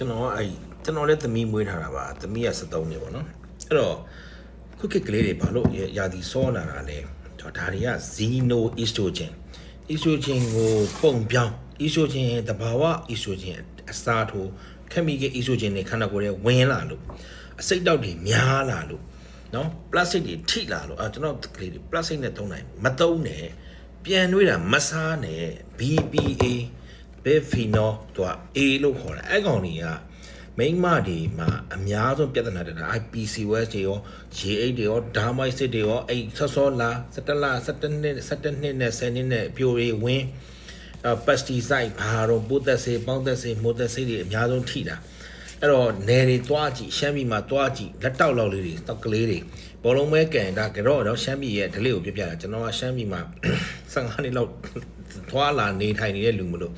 ကျွန်တော်ကအဲ့ကျွန်တော်လည်းသမီးမွေးထားတာပါသမီးက73နှစ်ပေါ့နော်အဲ့တော့ခုခေတ်ကလေးတွေဘာလို့ရာသီစောလာတာလဲဒါဒါတွေက xeno estrogen estrogen ကိုပုံပြောင်း estrogen တဘာဝ estrogen အစားထိုး chemical estrogen တွေခန္ဓာကိုယ်ရဲ့ဝင်လာလို့အစိတ်တောက်တွေများလာလို့နော် plastic တွေထိလာလို့အဲကျွန်တော်ကလေးတွေ plastic နဲ့သုံးနိုင်မသုံးနဲ့ပြန်နှွေးတာမစားနဲ့ BPA ဘယ်ဖီနော်သူက A လို့ခေါ်တာအဲ့ကောင်တွေကမိန်းမတွေမှာအများဆုံးပြဿနာတက်တာ IPCOS တွေရော J8 တွေရော Dermoid တွေရောအဲ့ဆော့ဆော့လာ17လ17နှစ်17နှစ်နဲ့10နှစ်နဲ့ပြိုတွေဝင်အဲပက်စတီဆိုက်ဘာတော့ပိုးသက်စေပေါင်းသက်စေမိုးသက်စေတွေအများဆုံးထိတာအဲ့တော့နယ်တွေတွားကြည့်ရှမ်းပြည်မှာတွားကြည့်လက်တောက်လောက်လေးတွေတောက်ကလေးတွေဘောလုံးမဲကန်ဒါကတော့တော့ရှမ်းပြည်ရဲ့ဒလေးကိုပြပြတာကျွန်တော်ကရှမ်းပြည်မှာ15နှစ်လောက် ထွားလာနေထိုင်နေတဲ့လူမလို့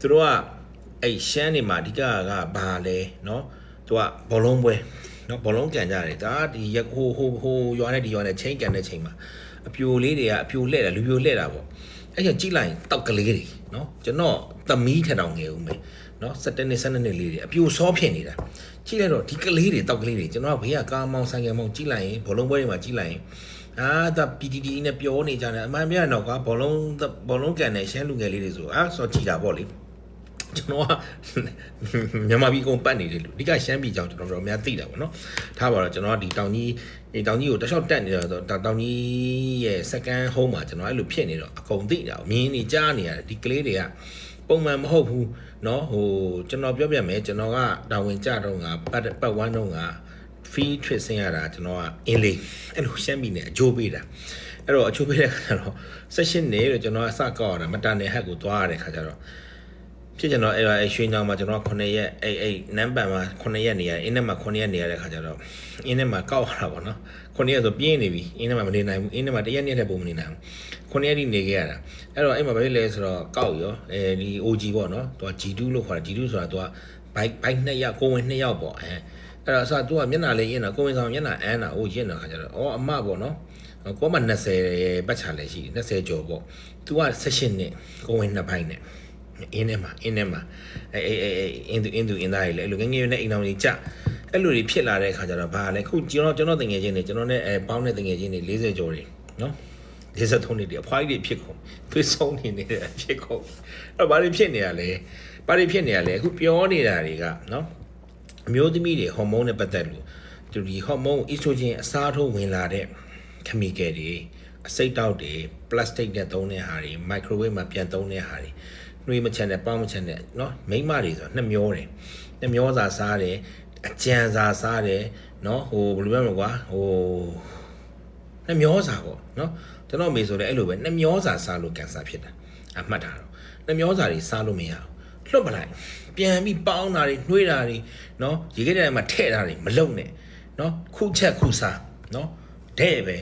သူတို့ကအဲ့ရှမ်းနေမှာအဓိကကဘာလဲเนาะသူကဘောလုံးပွဲเนาะဘောလုံးကန်ကြတယ်ဒါဒီရဟိုဟိုဟိုရွာနဲ့ဒီရွာနဲ့ချင်းကန်တဲ့ချိန်မှာအပြိုလေးတွေကအပြိုလှဲ့တာလူပြိုလှဲ့တာပေါ့အဲ့ကျကြည့်လိုက်ရင်တောက်ကလေးတွေเนาะကျွန်တော်သမီးထက်တောင်ငယ်ဦးမယ်เนาะ17နှစ်12နှစ်လေးတွေအပြိုစောဖြစ်နေတာကြည့်လိုက်တော့ဒီကလေးတွေတောက်ကလေးတွေကျွန်တော်ကဘေးကကားမောင်းဆိုင်ကယ်မောင်းကြည့်လိုက်ရင်ဘောလုံးပွဲတွေမှာကြည့်လိုက်ရင် အာဒါ PTT နဲ့ပြောနေကြတယ်အမှန်ပြန်တော့ကွာဘောလုံးဘောလုံးကန်တဲ့ရှမ်းလူငယ်လေးတွေဆိုအာဆိုကြည်တာပေါ့လေကျွန်တော်ကမြန်မာပြည်ကုန်ပတ်နေတယ်လူအဓိကရှမ်းပြည်ကြောင်ကျွန်တော်တို့အများသိတာပေါ့နော်ထားပါတော့ကျွန်တော်ကဒီတောင်ကြီးဒီတောင်ကြီးကိုတခြားတက်နေတော့တောင်ကြီးရဲ့ second home မှာကျွန်တော်အဲ့လိုဖြစ်နေတော့အကုန်သိတာမြင်းနေကြားနေရတယ်ဒီကလေးတွေကပုံမှန်မဟုတ်ဘူးเนาะဟိုကျွန်တော်ပြောပြမယ်ကျွန်တော်ကတာဝန်ကြတော့ကပတ်ပတ်ဝမ်းတော့က free trip ဆင်းရတာကျွန်တော်ကအင်းလေးအဲ့လိုရှမ်းပြည်နယ်အကျိုးပေးတာအဲ့တော့အချိုးပေးတဲ့ခါကျတော့ session နေလို့ကျွန်တော်ကစကောက်ရတာမတန်တဲ့ဟက်ကိုသွားရတဲ့ခါကျတော့ဖြစ်ကျွန်တော်အဲ့အဲ့ရွှေညောင်မှာကျွန်တော်9ရက်အဲ့အဲ့နမ်ပန်မှာ9ရက်နေရတယ်အင်းထဲမှာ9ရက်နေရတဲ့ခါကျတော့အင်းထဲမှာကောက်ရတာပေါ့နော်9ရက်ဆိုပြင်းနေပြီအင်းထဲမှာမနေနိုင်ဘူးအင်းထဲမှာတရက်နေ့တည်းပုံမနေနိုင်ဘူး9ရက်ဒီနေခဲ့ရတာအဲ့တော့အဲ့မှာဘာဖြစ်လဲဆိုတော့ကောက်ရောအဲဒီ OG ပေါ့နော်သူက G2 လို့ခေါ်တာ G2 ဆိုတာသူက bike bike 2ယောက်ကိုဝင်2ယောက်ပေါ့အဲ အဲ့တော့အစသူကမျက်နှာလေးရင်းတာကိုဝင်ဆောင်မျက်နှာအန်းတာဟိုရင်းတာခါကျတော့အော်အမပေါ့နော်ကိုမ20ပတ်ချလည်းရှိ20ကျော်ပေါ့သူက16နှစ်ကိုဝင်2ပိုင်းနဲ့အင်းထဲမှာအင်းထဲမှာအဲအဲအဲအင်းသူအင်းသူအင်းသားကြီးလေအဲ့လိုငယ်ငယ်နဲ့အိမ်တော်ကြီးကြအဲ့လိုတွေဖြစ်လာတဲ့ခါကျတော့ဘာလဲခုကျွန်တော်ကျွန်တော်တငယ်ချင်းတွေကျွန်တော်နဲ့အဲပေါင်းတဲ့တငယ်ချင်းတွေ40ကျော်တွေနော်53နှစ်တွေအဖွားကြီးတွေဖြစ်ကုန်သွေးဆုံးနေနေတဲ့အဖြစ်ကုန်အဲ့တော့ဘာတွေဖြစ်နေရလဲဘာတွေဖြစ်နေရလဲအခုပြောနေတာတွေကနော် အမျိုးသမီးတွေဟော်မုန်းနဲ့ပတ်သက်လို့သူဒီဟော်မုန်းအီစထရိုဂျင်အစားထိုးဝင်လာတဲ့ chemical တွေအစိတ်တောက်တွေ plastic နဲ့သုံးတဲ့ဟာတွေ microwave မှာပြန်သုံးတဲ့ဟာတွေနှွေးမချန်တဲ့ပေါင်းမချန်တဲ့เนาะမိန်းမတွေဆိုနှစ်မျောတယ်နှစ်မျောစာစားတယ်အကြံစာစားတယ်เนาะဟိုဘယ်လိုပြောမလဲကွာဟိုနှစ်မျောစာပေါ့เนาะကျွန်တော်အမေဆိုလည်းအဲ့လိုပဲနှစ်မျောစာစားလို့ကင်ဆာဖြစ်တာအမှတ်ထားတော့နှစ်မျောစာတွေစားလို့မရဘူး လွတ်ပလိုက်ပြန်ပြီးပေါင်းတာတွေနှွေးတာတွေနော်ရေခဲတဲ့မှာထဲ့တာတွေမလုံနဲ့နော်ခုချက်ခုစားနော်တဲ့ပဲ